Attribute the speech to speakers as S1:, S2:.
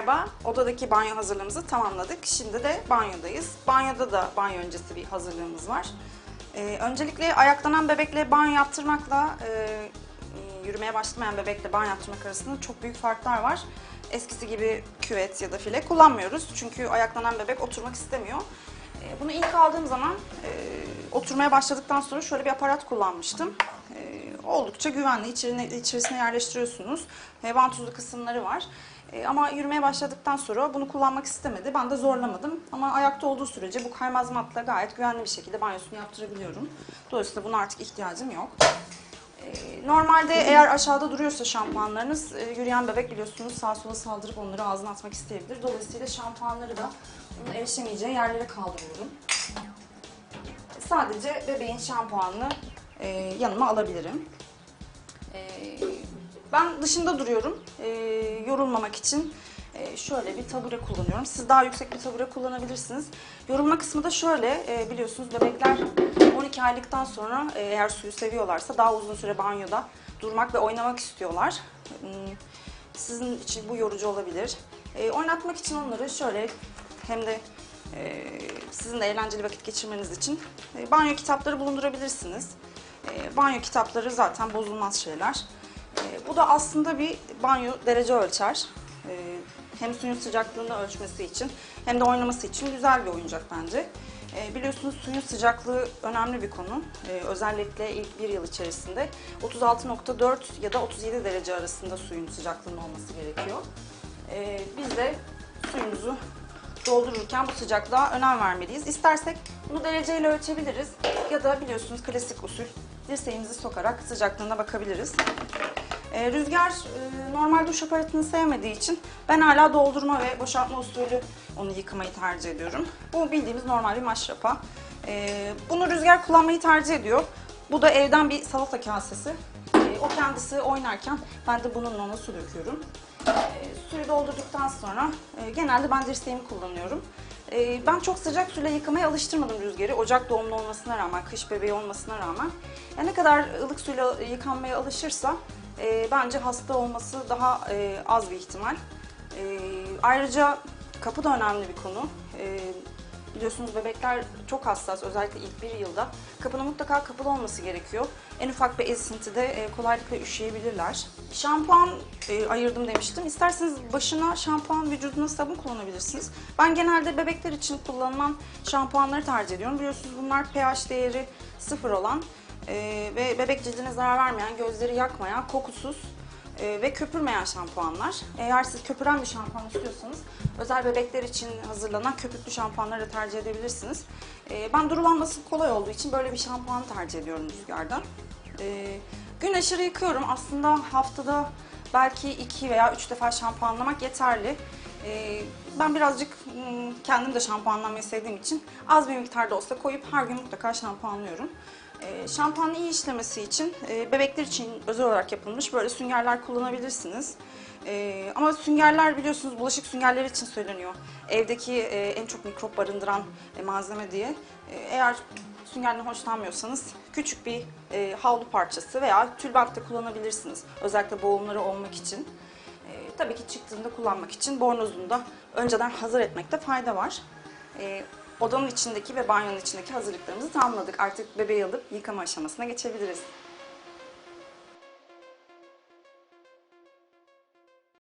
S1: Merhaba, odadaki banyo hazırlığımızı tamamladık. Şimdi de banyodayız. Banyoda da banyo öncesi bir hazırlığımız var. Ee, öncelikle ayaklanan bebekle banyo yaptırmakla e, yürümeye başlamayan bebekle banyo yaptırmak arasında çok büyük farklar var. Eskisi gibi küvet ya da file kullanmıyoruz. Çünkü ayaklanan bebek oturmak istemiyor. Ee, bunu ilk aldığım zaman e, oturmaya başladıktan sonra şöyle bir aparat kullanmıştım. Ee, oldukça güvenli. İçerine, içerisine yerleştiriyorsunuz. E, vantuzlu kısımları var. E, ama yürümeye başladıktan sonra bunu kullanmak istemedi. Ben de zorlamadım. Ama ayakta olduğu sürece bu kaymaz matla gayet güvenli bir şekilde banyosunu yaptırabiliyorum. Dolayısıyla buna artık ihtiyacım yok. E, Normalde eğer aşağıda duruyorsa şampuanlarınız, e, yürüyen bebek biliyorsunuz sağa sola saldırıp onları ağzına atmak isteyebilir. Dolayısıyla şampuanları da onun erişemeyeceği yerlere kaldırıyorum. Sadece bebeğin şampuanını yanıma alabilirim. E, ben dışında duruyorum. E, yorulmamak için e, şöyle bir tabure kullanıyorum. Siz daha yüksek bir tabure kullanabilirsiniz. Yorulma kısmı da şöyle. e, biliyorsunuz bebekler 12 aylıktan sonra e, eğer suyu seviyorlarsa daha uzun süre banyoda durmak ve oynamak istiyorlar. Hmm, Sizin için bu yorucu olabilir. E, oynatmak için onları şöyle hem de e, sizin de eğlenceli vakit geçirmeniz için e, banyo kitapları bulundurabilirsiniz. E, banyo kitapları zaten bozulmaz şeyler. E, bu da aslında bir banyo derece ölçer. E, hem suyun sıcaklığını ölçmesi için hem de oynaması için güzel bir oyuncak bence. E, biliyorsunuz suyun sıcaklığı önemli bir konu. E, özellikle ilk bir yıl içerisinde 36.4 ya da 37 derece arasında suyun sıcaklığının olması gerekiyor. E, biz de suyumuzu doldururken bu sıcaklığa önem vermeliyiz. İstersek bunu dereceyle ölçebiliriz ya da biliyorsunuz klasik usul dirseğimizi sokarak sıcaklığına bakabiliriz. Ee, Rüzgar e, normal duş aparatını sevmediği için ben hala doldurma ve boşaltma usulü onu yıkamayı tercih ediyorum. Bu bildiğimiz normal bir maşrapa. Ee, Bunu Rüzgar kullanmayı tercih ediyor. Bu da evden bir salata kasesi. Ee, O kendisi oynarken ben de bununla ona su döküyorum. Ee, Suyu doldurduktan sonra e, genelde ben dirseğimi kullanıyorum. Ee, Ben çok sıcak suyla yıkamaya alıştırmadım Rüzgar'ı. Ocak doğumlu olmasına rağmen, kış bebeği olmasına rağmen. Ya ne kadar ılık suyla yıkanmaya alışırsa e, bence hasta olması daha e, az bir ihtimal. E, ayrıca kapı da önemli bir konu. E, biliyorsunuz bebekler çok hassas özellikle ilk bir yılda. Kapının mutlaka kapalı olması gerekiyor. En ufak bir esintide e, kolaylıkla üşüyebilirler. Şampuan e, ayırdım demiştim. İsterseniz başına şampuan, vücuduna sabun kullanabilirsiniz. Ben genelde bebekler için kullanılan şampuanları tercih ediyorum. Biliyorsunuz bunlar pH değeri sıfır olan e, ve bebek cildine zarar vermeyen, gözleri yakmayan, kokusuz e, ve köpürmeyen şampuanlar. Eğer siz köpüren bir şampuan istiyorsanız özel bebekler için hazırlanan köpüklü şampuanları tercih edebilirsiniz. E, ben durulanması kolay olduğu için böyle bir şampuan tercih ediyorum rüzgarda. E, gün aşırı yıkıyorum. Aslında haftada belki iki veya üç defa şampuanlamak yeterli. E, ben birazcık hmm, kendim de şampuanlamayı sevdiğim için az bir miktarda olsa koyup her gün mutlaka şampuanlıyorum. E, şampuanın iyi işlemesi için e, bebekler için özel olarak yapılmış böyle süngerler kullanabilirsiniz. E, ama süngerler biliyorsunuz bulaşık süngerleri için söyleniyor. Evdeki e, en çok mikrop barındıran e, malzeme diye. Eğer süngerden hoşlanmıyorsanız küçük bir havlu parçası veya tülbent de kullanabilirsiniz. Özellikle boğumları olmak için. Tabii ki çıktığında kullanmak için bornozunu da önceden hazır etmekte fayda var. E, odanın içindeki ve banyonun içindeki hazırlıklarımızı tamamladık. Artık bebeği alıp yıkama aşamasına geçebiliriz.